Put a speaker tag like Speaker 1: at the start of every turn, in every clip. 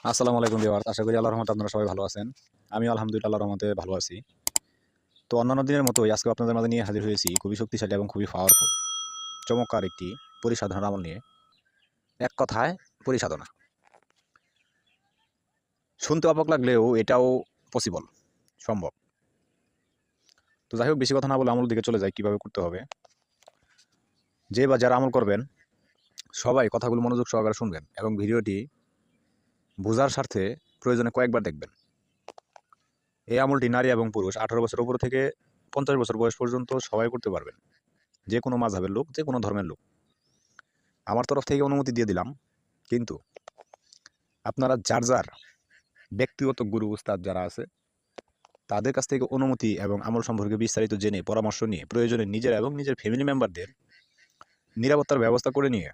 Speaker 1: আসসালামু আলাইকুম বিওয়ার আশা করি আল্লাহর রহমতে আপনারা সবাই ভালো আছেন। আমি আলহামদুলিল্লাহ রহমতে ভালো আছি। তো অন্যান্য দিনের মতোই আজকে আপনাদের মাঝে নিয়ে হাজির হয়েছি খুবই শক্তিশালী এবং খুবই পাওয়ারফুল চমৎকার একটি পরিসাধনার আমল নিয়ে। এক কথায় পরিসাধনা। শুনতে অবাক লাগলেও এটাও পসিবল সম্ভব। তো যাই হোক, বেশি কথা না বলে আমল দিকে চলে যায় কীভাবে করতে হবে। যে বা যারা আমল করবেন, সবাই কথাগুলো মনোযোগ সহকারে শুনবেন এবং ভিডিওটি বোঝার স্বার্থে প্রয়োজনে কয়েকবার দেখবেন। এই আমলটি নারী এবং পুরুষ আঠারো বছর উপর থেকে পঞ্চাশ বছর বয়স পর্যন্ত সবাই করতে পারবেন। যে কোনো মাঝহের লোক, যে কোনো ধর্মের লোক। আমার তরফ থেকে অনুমতি দিয়ে দিলাম, কিন্তু আপনারা যার যার ব্যক্তিগত গুরু, উস্তাদ যারা আছে, তাদের কাছ থেকে অনুমতি এবং আমল সম্পর্কে বিস্তারিত জেনে, পরামর্শ নিয়ে, প্রয়োজনে নিজের এবং নিজের ফ্যামিলি মেম্বারদের নিরাপত্তার ব্যবস্থা করে নিয়ে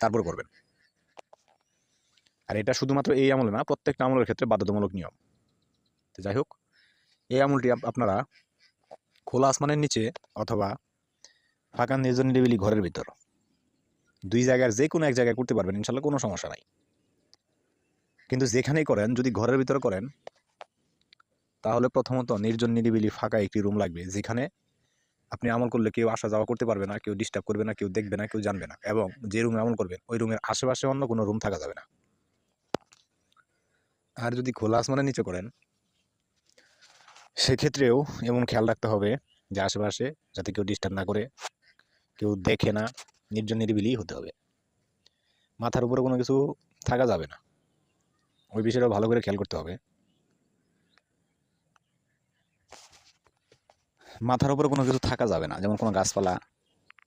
Speaker 1: তারপর করবেন। আর এটা শুধুমাত্র এই আমলে না, প্রত্যেকটা আমলের ক্ষেত্রে বাধ্যতামূলক নিয়ম। তো যাই হোক, এই আমলটি আপ- আপনারা খোলা আসমানের নিচে অথবা ফাঁকা নির্জন নিরিবিলি ঘরের ভিতর দুই জায়গার যে কোনো এক জায়গায় করতে পারবেন, ইনশাল্লাহ কোনো সমস্যা নাই। কিন্তু যেখানেই করেন, যদি ঘরের ভিতরে করেন, তাহলে প্রথমত নির্জন নিরিবিলি ফাঁকা একটি রুম লাগবে, যেখানে আপনি আমল করলে কেউ আসা যাওয়া করতে পারবে না, কেউ ডিস্টার্ব করবে না, কেউ দেখবে না, কেউ জানবে না। এবং যে রুমে আমল করবেন, ওই রুমের আশেপাশে অন্য কোনো রুম থাকা যাবে না। আর যদি খোলা আসমানের নিচে করেন, সেক্ষেত্রেও এমন খেয়াল রাখতে হবে যে আশেপাশে যাতে কেউ ডিস্টার্ব না করে, কেউ দেখে না, নির্জন নিরিবিলি হতে হবে। মাথার উপরে কোনো কিছু থাকা যাবে না। ওই বিষয়টা ভালো করে খেয়াল করতে হবে। মাথার উপরে কোনো কিছু থাকা যাবে না, যেমন কোনো গাছপালা,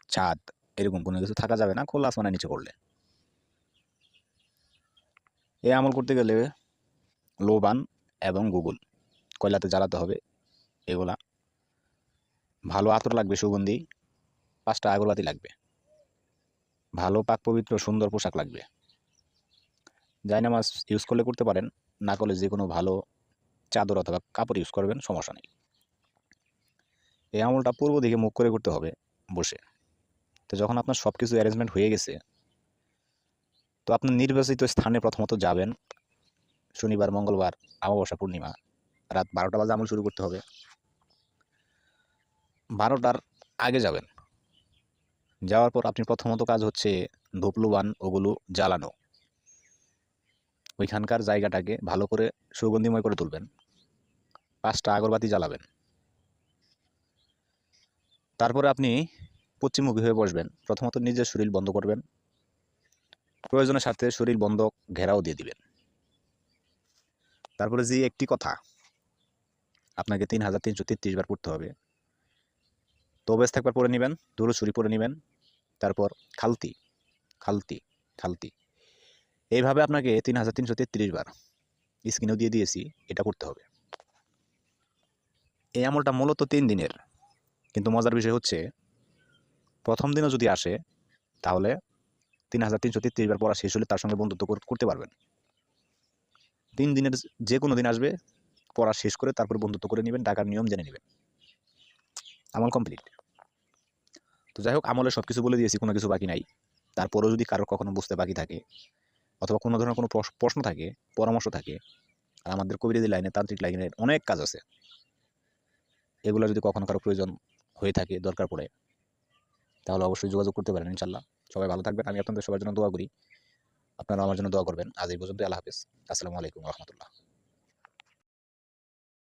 Speaker 1: ছাদ, এরকম কোনো কিছু থাকা যাবে না খোলা আসমানের নিচে করলে। এই আমল করতে গেলে লোবান এবং গুগল। কয়লাতে জ্বালাতে হবে, এগুলা। ভালো আতর লাগবে, সুগন্ধি। পাঁচটা আগরবাতি লাগবে। ভালো পাক পবিত্র, সুন্দর পোশাক লাগবে। জায়নামাজ ইউজ করলে করতে পারেন, না করলে যে কোনো ভালো চাদর অথবা কাপড় ইউজ করবেন, সমস্যা নেই। এই আমলটা পূর্ব দিকে মুখ করে করতে হবে বসে। তো যখন আপনার সব কিছু অ্যারেঞ্জমেন্ট হয়ে গেছে, তো আপনার নির্বাচিত স্থানে প্রথমত যাবেন। শনিবার, মঙ্গলবার, অমাবস্যা, পূর্ণিমা। রাত বারোটা বাজে আমল শুরু করতে হবে। বারোটার আগে যাবেন। যাওয়ার পর আপনি প্রথমত কাজ হচ্ছে ধূপলুবান ওগুলো জ্বালানো। ওইখানকার জায়গাটাকে ভালো করে সুগন্ধিময় করে তুলবেন। পাঁচটা আগরবাতি জ্বালাবেন। তারপরে আপনি পশ্চিমমুখী হয়ে বসবেন। প্রথমত নিজের শরীর বন্ধ করবেন। প্রয়োজনের সাথে শরীর বন্ধ ঘেরাও দিয়ে দিবেন। তারপরে যে একটি কথা, আপনাকে তিন হাজার তিনশো তেত্রিশ বার পড়তে হবে। তবেজ থাকবার পরে নেবেন, দুরু ছুরি পরে নেবেন, তারপর খালতি খালতি খালতি। এইভাবে আপনাকে তিন হাজার তিনশো তেত্রিশ বার স্ক্রিনেও দিয়ে দিয়েছি, এটা করতে হবে। এই আমলটা মূলত তিন দিনের, কিন্তু মজার বিষয় হচ্ছে, প্রথম দিনও যদি আসে, তাহলে তিন হাজার তিনশো তেত্রিশ বার পড়া শেষ হলে তার সঙ্গে বন্ধুত্ব করতে পারবেন। তিন দিনের যে কোনো দিন আসবে, পড়া শেষ করে তারপর বন্ধুত্ব করে নেবেন, টাকার নিয়ম জেনে নেবেন। আমল কমপ্লিট তো যাই হোক, আমলে সব কিছু বলে দিয়েছি, কোনো কিছু বাকি নাই। তারপরেও যদি কারোর কখনো বুঝতে বাকি থাকে, অথবা কোনো ধরনের কোনো প্রশ- প্রশ্ন থাকে, পরামর্শ থাকে, আর আমাদের কবিরাজি লাইনে, তান্ত্রিক লাইনের অনেক কাজ আছে। এগুলো যদি কখনো কারও প্রয়োজন হয়ে থাকে, দরকার পড়ে, তাহলে অবশ্যই যোগাযোগ করতে পারেন ইনশাল্লাহ সবাই ভালো থাকবেন। আমি আপনাদের সবার জন্য দোয়া করি। আপনারা আমার জন্য দোয়া করবেন। আজ এই পর্যন্ত আল্লাহ হাফিজ। আসসালামু আলাইকুম রহমতুল্লাহ।